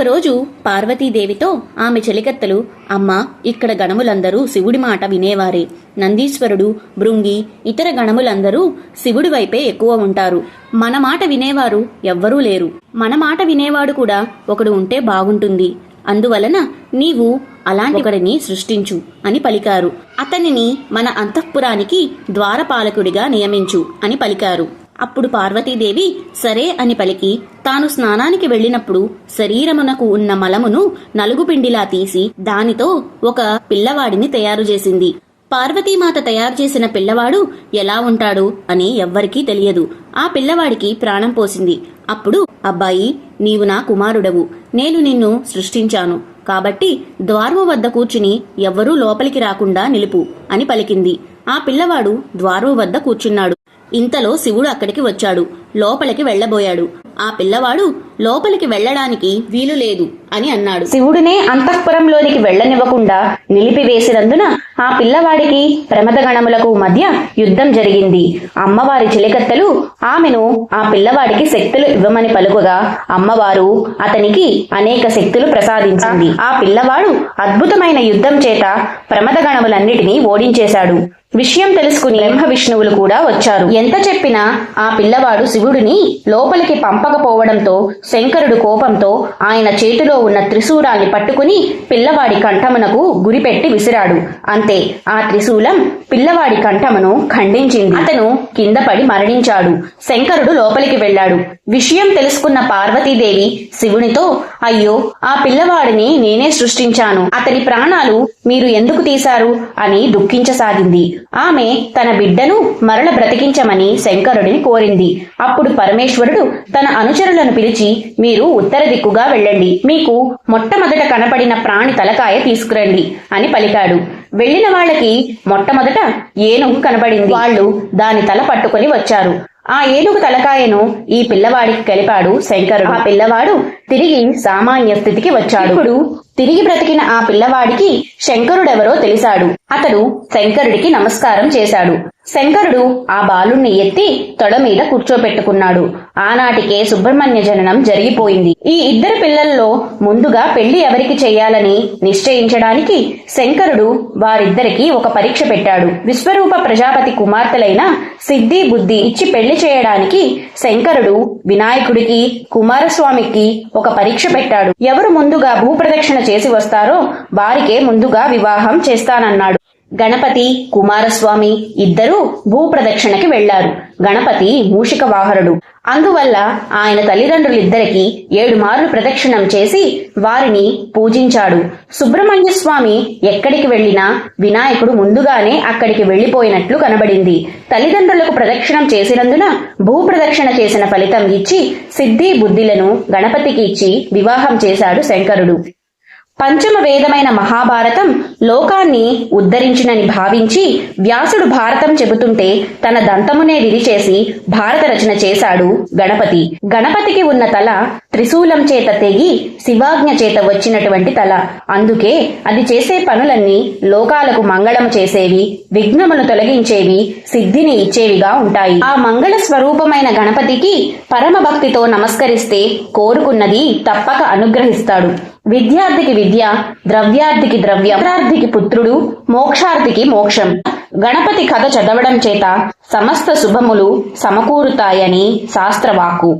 ఒకరోజు పార్వతీదేవితో ఆమె చెలికత్తలు అమ్మ ఇక్కడ గణములందరూ శివుడి మాట వినేవారే. నందీశ్వరుడు భృంగి ఇతర గణములందరూ శివుడి వైపే ఎక్కువ ఉంటారు. మన మాట వినేవారు ఎవ్వరూ లేరు. మన మాట వినేవాడు కూడా ఒకడు ఉంటే బాగుంటుంది. అందువలన నీవు అలాంటి ఒకడిని సృష్టించు అని పలికారు. అతనిని మన అంతఃపురానికి ద్వారపాలకుడిగా నియమించు అని పలికారు. అప్పుడు పార్వతీదేవి సరే అని పలికి తాను స్నానానికి వెళ్ళినప్పుడు శరీరమునకు ఉన్న మలమును నలుగుపిండిలా తీసి దానితో ఒక పిల్లవాడిని తయారు చేసింది పార్వతీమాత తయారు చేసిన పిల్లవాడు ఎలా ఉంటాడు అని ఎవ్వరికీ తెలియదు. ఆ పిల్లవాడికి ప్రాణం పోసింది. అప్పుడు అబ్బాయి నీవు నా కుమారుడవు. నేను నిన్ను సృష్టించాను. కాబట్టి ద్వారము వద్ద కూర్చుని ఎవ్వరూ లోపలికి రాకుండా నిలుపు అని పలికింది. ఆ పిల్లవాడు ద్వారము వద్ద కూర్చున్నాడు. ఇంతలో శివుడు అక్కడికి వచ్చాడు. లోపలికి వెళ్ళబోయాడు. ఆ పిల్లవాడు లోపలికి వెళ్ళడానికి వీలు లేదు అని అన్నాడు. శివుడినే అంతఃపురంలోనికి వెళ్ళనివ్వకుండా నిలిపివేసినందున ఆ పిల్లవాడికి ప్రమదగణములకు మధ్య యుద్ధం జరిగింది. అమ్మవారి చిలికత్తెలు ఆమెను ఆ పిల్లవాడికి శక్తులు ఇవ్వమని పలుకగా అమ్మవారు అతనికి అనేక శక్తులు ప్రసాదించింది. ఆ పిల్లవాడు అద్భుతమైన యుద్ధం చేత ప్రమదగణములన్నిటినీ ఓడించేశాడు. విషయం తెలుసుకుని బ్రహ్మ విష్ణువులు కూడా వచ్చారు. ఎంత చెప్పినా ఆ పిల్లవాడు శివుడిని లోపలికి పంపకపోవడంతో శంకరుడు కోపంతో ఆయన చేతిలో ఉన్న త్రిశూలాన్ని పట్టుకుని పిల్లవాడి కంఠమునకు గురిపెట్టి విసిరాడు. అంతే ఆ త్రిశూలం పిల్లవాడి కంఠమును ఖండించింది. అతను కింద పడి మరణించాడు. శంకరుడు లోపలికి వెళ్ళాడు. విషయం తెలుసుకున్న పార్వతీదేవి శివునితో అయ్యో ఆ పిల్లవాడిని నేనే సృష్టించాను. అతని ప్రాణాలు మీరు ఎందుకు తీశారు? అని దుఃఖించసాగింది. ఆమె తన బిడ్డను మరల బ్రతికించమని శంకరుడిని కోరింది. అప్పుడు పరమేశ్వరుడు తన అనుచరులను పిలిచి మీరు ఉత్తర దిక్కుగా వెళ్ళండి. మీకు మొట్టమొదట కనపడిన ప్రాణి తలకాయ తీసుకురండి అని పలికాడు. వెళ్ళిన వాళ్ళకి మొట్టమొదట ఏనుగు కనబడింది వాళ్ళు దాని తల పట్టుకొని వచ్చారు. ఆ ఏనుగు తలకాయను ఈ పిల్లవాడికి కలిపాడు శంకరుడు. ఆ పిల్లవాడు తిరిగి సామాన్య స్థితికి వచ్చాడు. ఇప్పుడు తిరిగి బ్రతికిన ఆ పిల్లవాడికి శంకరుడెవరో తెలిసాడు. అతడు శంకరుడికి నమస్కారం చేశాడు. శంకరుడు ఆ బాలుణ్ణి ఎత్తి తొడ మీద కూర్చోపెట్టుకున్నాడు. ఆనాటికే సుబ్రహ్మణ్య జననం జరిగిపోయింది. ఈ ఇద్దరు పిల్లల్లో ముందుగా పెళ్ళి ఎవరికి చేయాలని నిశ్చయించడానికి శంకరుడు వారిద్దరికి ఒక పరీక్ష పెట్టాడు. విశ్వరూప ప్రజాపతి కుమార్తెలైన సిద్ధి బుద్ధి ఇచ్చి పెళ్ళి చేయడానికి శంకరుడు వినాయకుడికి కుమారస్వామికి ఒక పరీక్ష పెట్టాడు. ఎవరు ముందుగా భూప్రదక్షిణ చేసి వస్తారో. వారికే ముందుగా వివాహం చేస్తానన్నాడు. గణపతి కుమారస్వామి ఇద్దరూ భూప్రదక్షిణకి వెళ్ళారు గణపతి మూషిక వాహరుడు అందువల్ల ఆయన తల్లిదండ్రులిద్దరికి ఏడు మార్లు ప్రదక్షిణం చేసి వారిని పూజించాడు. సుబ్రహ్మణ్య స్వామి ఎక్కడికి వెళ్ళినా వినాయకుడు ముందుగానే అక్కడికి వెళ్ళిపోయినట్లు కనబడింది. తల్లిదండ్రులకు ప్రదక్షిణం చేసినందున భూప్రదక్షిణ చేసిన ఫలితం ఇచ్చి సిద్ధి బుద్ధిలను గణపతికి ఇచ్చి వివాహం చేశాడు శంకరుడు. పంచమ వేదమైన మహాభారతం లోకాన్ని ఉద్ధరించినని భావించి వ్యాసుడు భారతం చెబుతుంటే తన దంతమునే విరిచేసి భారత రచన చేశాడు గణపతి. గణపతికి ఉన్న తల త్రిశూలం చేత తెగి శివాజ్ఞ చేత వచ్చినటువంటి తల. అందుకే అది చేసే పనులన్నీ లోకాలకు మంగళం చేసేవి విఘ్నమును తొలగించేవి సిద్ధిని ఇచ్చేవిగా ఉంటాయి. ఆ మంగళ స్వరూపమైన గణపతికి పరమ భక్తితో నమస్కరిస్తే కోరుకున్నది తప్పక అనుగ్రహిస్తాడు. విద్యార్థికి విద్య ద్రవ్యార్థికి ద్రవ్యం పుత్రార్థికి పుత్రుడు మోక్షార్థికి మోక్షం. గణపతి కథ చదవడం చేత సమస్త శుభములు సమకూరుతాయని శాస్త్రవాకు